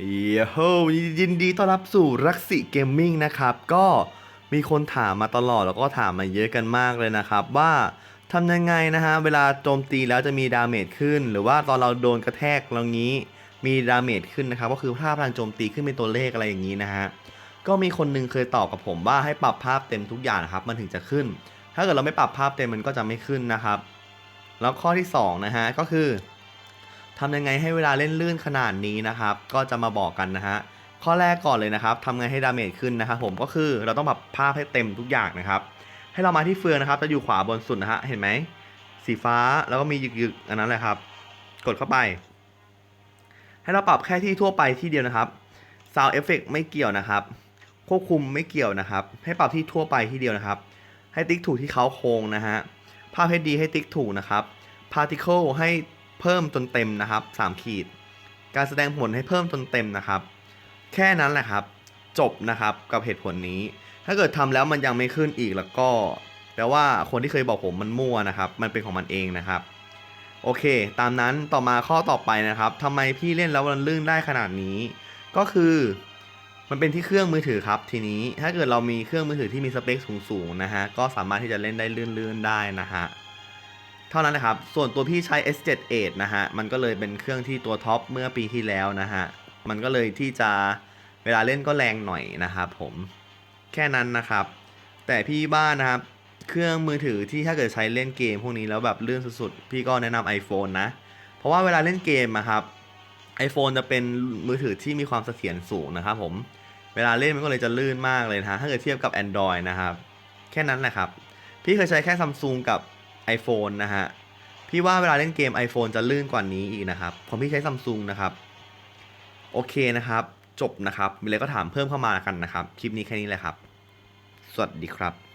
เยโฮยินดีต้อนรับสู่รักสิเกมมิ่งนะครับ ก็มีคนถามมาตลอดแล้วก็ถามมาเยอะกันมากเลยนะครับ ว่าทำยังไงนะฮะ เวลาโจมตีแล้วจะมีดาเมจขึ้น หรือว่าตอนเราโดนกระแทกเรางี้ มีดาเมจขึ้นนะครับ ก็คือภาพพลังโจมตีขึ้นเป็นตัวเลขอะไรอย่างนี้นะฮะ ก็มีคนหนึงเคยตอบกับผมว่าให้ปรับภาพเต็มทุกอย่างนะครับ มันถึงจะขึ้น ถ้าเกิดเราไม่ปรับภาพเต็มมันก็จะไม่ขึ้นนะครับ แล้วข้อที่สองนะฮะก็คือ ทำยังไงให้เวลาเล่นลื่นขนาดนี้นะครับ ก็จะมาบอกกันนะฮะ ข้อแรกก่อนเลยนะครับทำไงให้ดาเมจขึ้นนะครับผมก็คือเราต้องปรับภาพให้เต็มทุกอย่างนะครับ ให้เรามาที่เฟืองนะครับ จะอยู่ขวาบนสุดนะฮะ เห็นไหม สีฟ้าแล้วก็มีหยึกๆ อันนั้นแหละครับ กดเข้าไป ให้เราปรับแค่ที่ทั่วไปที่เดียวนะครับ Sound Effect ไม่เกี่ยวนะครับ ควบคุมไม่เกี่ยวนะครับ ให้ปรับที่ทั่วไปที่เดียวนะครับ ให้ติ๊กถูกที่เขาโครงนะฮะภาพ HD ให้ติ๊กถูกนะครับ Particle ให้ เพิ่มจนเต็มนะครับ 3 ขีด การแสดงผลให้เพิ่มจนเต็มนะครับ แค่นั้นแหละครับ จบนะครับกับเหตุผลนี้ ถ้าเกิดทำแล้วมันยังไม่ขึ้นอีกแล้วก็แปลว่าคนที่เคยบอกผมมันมั่วนะครับ มันเป็นของมันเองนะครับ โอเค ตามนั้นต่อมาข้อต่อไปนะครับทำไมพี่เล่นแล้วมันลื่นได้ขนาดนี้ ก็คือมันเป็นที่เครื่องมือถือครับ ทีนี้ถ้าเกิดเรามีเครื่องมือถือที่มีสเปคสูงๆนะฮะก็สามารถที่จะเล่นได้ลื่นๆได้นะฮะ เท่านั้นนะครับ ส่วนตัวพี่ใช้ S78 นะฮะ มันก็เลยเป็นเครื่องที่ตัวท็อปเมื่อปีที่แล้วนะฮะ มันก็เลยที่จะเวลาเล่นก็แรงหน่อยนะครับผม แค่นั้นนะครับ แต่พี่บ้านนะครับ เครื่องมือถือที่ถ้าเกิดใช้เล่นเกมพวกนี้แล้วแบบเลื่อนสุดๆ พี่ก็แนะนำ iPhone นะ เพราะว่าเวลาเล่นเกมอะครับ iPhone จะเป็นมือถือที่มีความเสถียรสูงนะครับผม เวลาเล่นมันก็เลยจะลื่นมากเลยนะฮะถ้าเกิดเทียบกับ Android นะครับ แค่นั้นแหละครับ พี่เคยใช้แค่ Samsung กับ iPhone นะฮะ พี่ว่าเวลาเล่นเกม iPhone จะลื่นกว่านี้อีกนะครับผมพี่ใช้ซัมซุงนะครับ โอเคนะครับ จบนะครับ มีอะไรก็ถามเพิ่มเข้ามากันนะครับ คลิปนี้แค่นี้แหละครับ สวัสดีครับ